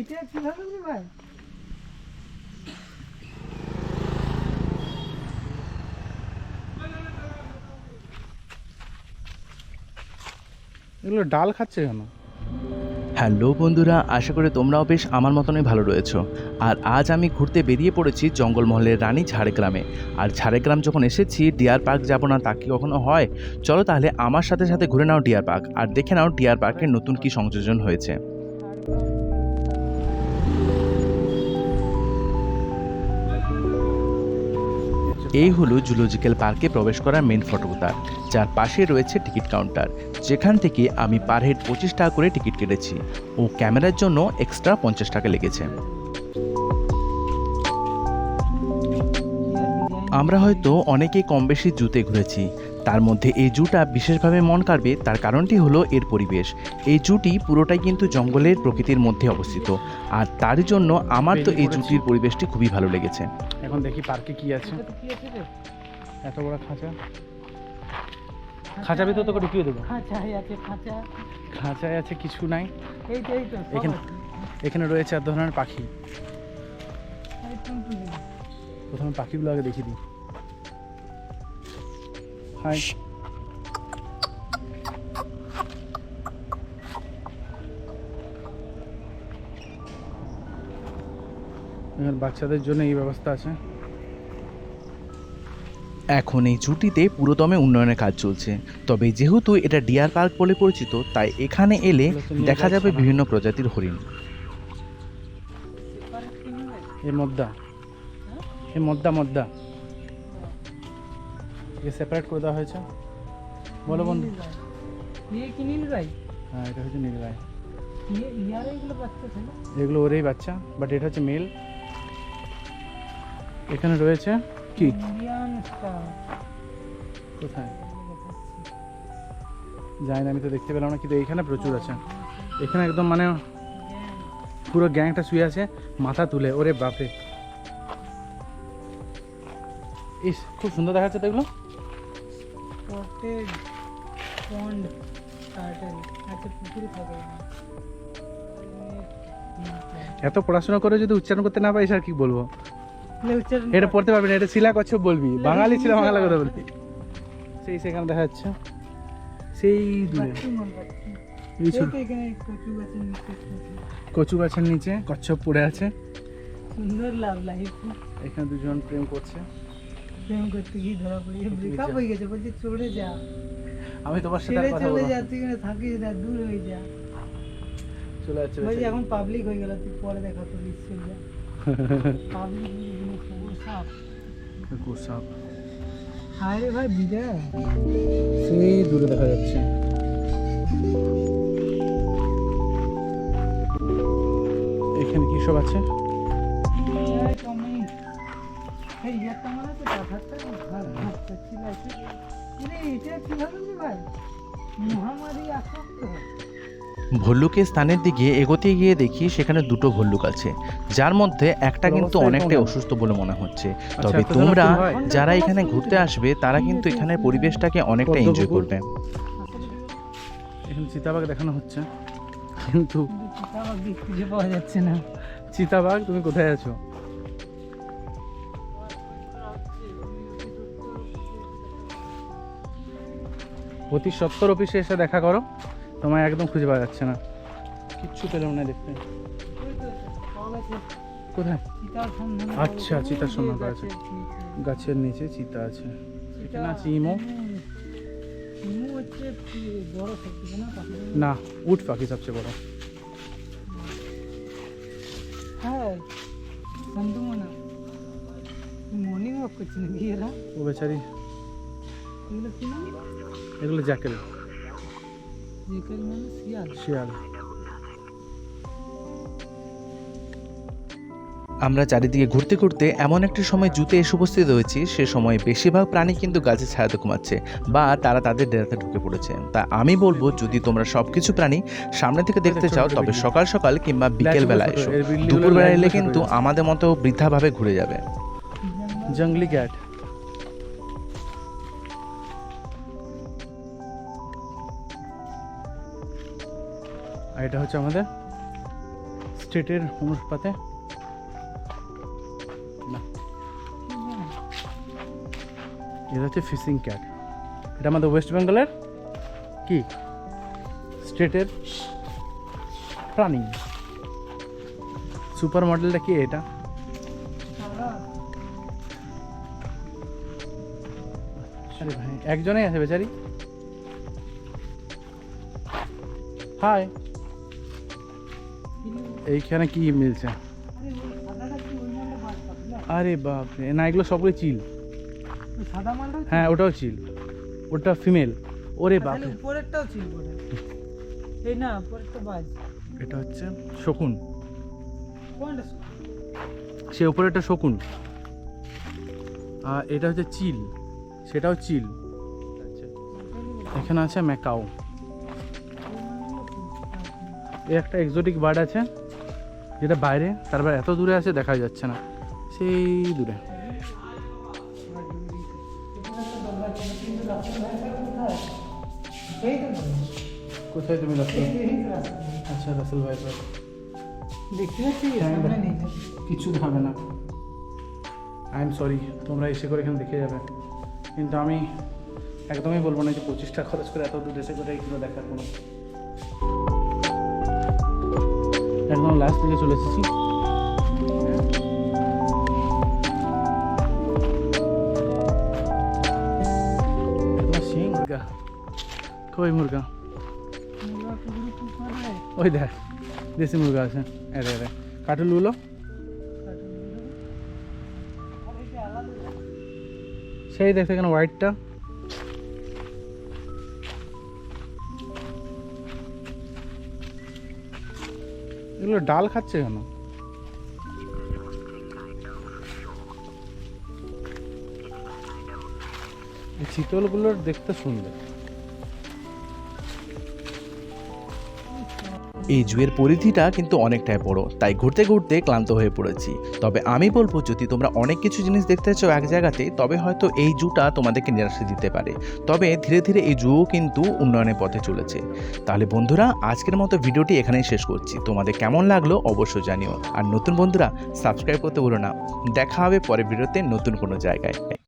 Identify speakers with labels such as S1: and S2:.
S1: এটা কীভাবে ভাই?
S2: এগুলো ডাল খাচ্ছে কেন?
S3: হ্যালো বন্ধুরা আশা করি তোমরাও বেশ আমার মতনই ভালো রয়েছো। আর আজ আমি ঘুরতে বেরিয়ে পড়েছি জঙ্গলমহলের রানী ঝাড়গ্রামে। আর ঝাড়গ্রাম যখন এসেছি ডিয়ার পার্ক যাব না তা কি কখনো হয়? চলো তাহলে আমার সাথে সাথে ঘুরে নাও ডিয়ার পার্ক আর দেখে নাও ডিয়ার পার্কের নতুন কি সংযোজন হয়েছে। এই হলো জুলজিক্যাল পার্কে প্রবেশ করার মেন ফটকদার যার পাশে রয়েছে টিকিট কাউন্টার যেখান থেকে আমি পার হেড পঁচিশ টাকা করে টিকিট কেটেছি। ও ক্যামেরার জন্য এক্সট্রা পঞ্চাশ টাকা লেগেছে। আমরা হয়তো অনেকেই কম বেশি জুতে ঘুরেছি। তার মধ্যে এই জুটা বিশেষভাবে মন কাড়বে তার কারণটি হলো এর পরিবেশ। এই জুটি পুরোটাই কিন্তু জঙ্গলের প্রকৃতির মধ্যে অবস্থিত। আর তার জন্য আমার তো এই জুটির পরিবেশটি খুবই ভালো লেগেছে।
S2: এখন দেখি পার্কে কি আছে।
S1: এটা তো কি আছে রে
S2: এত বড় খাঁচা। খাঁচা ভিতর তোকে ঢুকিয়ে দেবো।
S1: খাঁচাই আছে খাঁচা।
S2: খাঁচায় আছে কিছু নাই।
S1: এই তো এই তো
S2: এখানে- এখানে রয়েছে এক ধরনের পাখি। প্রথমে পাখিগুলো আগে দেখিয়ে দিই। হাই এখানে বাচ্চাদের জন্য এই ব্যবস্থা আছে।
S3: এখন এই জুটিতে পুরোদমে উন্নয়নের কাজ চলছে। তবে যেহেতু এটা ডিয়ার পার্ক বলে পরিচিত তাই এখানে এলে দেখা যাবে বিভিন্ন প্রজাতির হরিণ।
S2: এ মদ্দা। এ মদ্দা মদ্দা। এ সেপারেট করে দেওয়া হয়েছে। বলো বন্ধু।
S1: নীল। ইয়ে কি নীল রাই
S2: হ্যাঁ এটা হচ্ছে
S1: ইয়ে ইয়ার এগুলো
S2: ওরই বাচ্চা বাট এটা হচ্ছে মেল এখানে রয়েছে কি? কোথায়? জানি না আমি তো দেখতে পেলাম না কিন্তু এইখানে প্রচুর আছে। এখানে একদম মানে পুরো গ্যাংটা শুয়ে আছে মাথা তুলে ওরে বাপরে। ইস খুব সুন্দর দেখাচ্ছে তো এগুলো।
S1: স্পটেড পন্ড টার্টল একটা পুকুরে থাকে।
S2: এত পড়াশোনা করে যদি উচ্চারণ করতে না পারিস আর কি বলব? এটা পড়তে পারবি না এটা শিলা কচ্ছপ বলবি। বাঙালি ছিল বাংলা কথা বলবি। সেই সেখানে দেখা যাচ্ছে। সেই দূরে।
S1: কচু গাছের নিচে
S2: কচ্ছপ পড়ে আছে।
S1: সুন্দর লাভ লাইফ
S2: এখানে দুজন প্রেম করছে।
S1: প্রেম করতে গিয়ে ধরা পড়ে ব্রেকআপ। হয়ে গেছে বলছে চলে যা।
S2: আমি তোমার সাথে কথা
S1: চলে যা তুই এখানে থাকিস না দূর হয়ে যা।
S2: চলে যাচ্ছে
S1: বলছি এখন পাবলিক হয়ে গেল তুই পরে দেখা করিস চলে যা। পাবলিক
S2: গোসাপ
S1: হায় রে ভাই বিজয়
S2: সেই দূরে দেখা যাচ্ছে। এখানে কি সব আছে?
S1: ইয়ারটা মানে এটা কীভাবে ভাই? মহামারী আসক্ত।
S3: ভল্লুকের স্থানের দিকে এগোতে গিয়ে দেখি সেখানে দুটো ভল্লুক আছে। যার মধ্যে একটা কিন্তু অনেকটাই অসুস্থ বলে মনে হচ্ছে।
S2: আচ্ছা,
S3: তবে তোমরা? যারা এখানে ঘুরতে আসবে তারা কিন্তু এখানে পরিবেশটাকে অনেকটা এনজয়। করবে।
S2: এখানে চিতাবাঘ দেখানো হচ্ছে। কিন্তু
S1: চিতাবাঘ খুঁজে পাওয়া যাচ্ছে না।
S2: চিতাবাঘ তুমি কোথায় আছো? অতি সত্তর অফিসে এসে দেখা করো। তোমায় একদম খুঁজে পাওয়া যাচ্ছে না। কিচ্ছু পেলাম না দেখতে।
S1: আছে
S2: কোথায়? আচ্ছা, চিতার সন্ধান যাচ্ছে। গাছের নিচে চিতা আছে। এখানে আছে ইমো?
S1: না
S2: উট পাখি সবচেয়ে বড়।
S1: হ্যাঁ মর্নিং ওয়াক করছি নাকি
S2: ও বেচারি।
S1: এগুলো
S2: জ্যাকেল
S1: শিয়াল।
S3: আমরা চারিদিকে ঘুরতে ঘুরতে এমন একটি সময় জুতে এসে উপস্থিত হয়েছি সে সময় বেশিরভাগ প্রাণী কিন্তু গাছের ছায়াতে ঘুমাচ্ছে বা তারা তাদের ডেরাতে ঢুকে পড়েছে। তা আমি বলব যদি তোমরা সব কিছু প্রাণী সামনে থেকে দেখতে চাও তবে সকাল সকাল কিংবা বিকেল বেলা এসো। দুপুরবেলা এলে কিন্তু আমাদের মতো বৃদ্ধাভাবে ঘুরে যাবে।
S2: জঙ্গলি ক্যাট। আর এটা হচ্ছে আমাদের স্টেটের অনুপাতে না। এটা হচ্ছে ফিশিং ক্যাট। এটা আমাদের ওয়েস্ট বেঙ্গলের কি? স্টেটের প্রাণী। সুপার মডেলটা কি এটা? আরে ভাই আছে বেচারি। হাই। এইখানে কি মিলছে? আরে বাপরে না এগুলো সবগুলো চিল।
S1: সাদা মালটা
S2: হ্যাঁ ওটাও চিল। ওটা ফিমেল। ওরে
S1: তাহলে
S2: বাপরে।
S1: উপরেরটাও ছিল এই না উপরেরটা বাজ।
S2: এটা হচ্ছে শকুন। সে উপরে একটা শকুন। আর এটা হচ্ছে চিল। সেটাও চিল। এখানে আছে ম্যাকাও। এ একটা এক্সোটিক বার্ড আছে যেটা বাইরে তারপর এত দূরে আছে দেখা যাচ্ছে না। সেই দূরে। কোথায় তুমি। আচ্ছা রাসেল ভাই
S1: দেখতে পাচ্ছি
S2: হ্যাঁ, কিছু হবে না। আই এম সরি তোমরা এসে করে এখানে দেখে যাবে। কিন্তু আমি একদমই বলব না যে পঁচিশটা খরচ করে এত দূর এসে করে এগুলো দেখার কোনো একদম লাস্ট দিকে চলে এসেছি। কই মুরগা? ওই দেখ, দেশি মুরগা আছে। আরে আরে কাটুলগুলো সেই দেখতে এখানে হোয়াইটটা এগুলো ডাল খাচ্ছে কেন? এই দেখতে সুন্দর।
S3: এই জুয়ের পরিধিটা কিন্তু অনেকটাই বড়, তাই ঘুরতে ঘুরতে ক্লান্ত হয়ে পড়েছি। তবে আমি বলব, যদি তোমরা অনেক কিছু জিনিস দেখতে চাও এক জায়গাতে, তবে হয়তো এই জুটা তোমাদেরকে নিরাশা দিতে পারে। তবে ধীরে ধীরে এই জুও কিন্তু উন্নয়নের পথে চলেছে। তাহলে বন্ধুরা, আজকের মতো ভিডিওটি এখানেই শেষ করছি। তোমাদের কেমন লাগল অবশ্যই জানিও। আর নতুন বন্ধুরা, সাবস্ক্রাইব করতে ভুলো না। দেখা হবে পরের ভিডিওতে নতুন কোনো জায়গায়।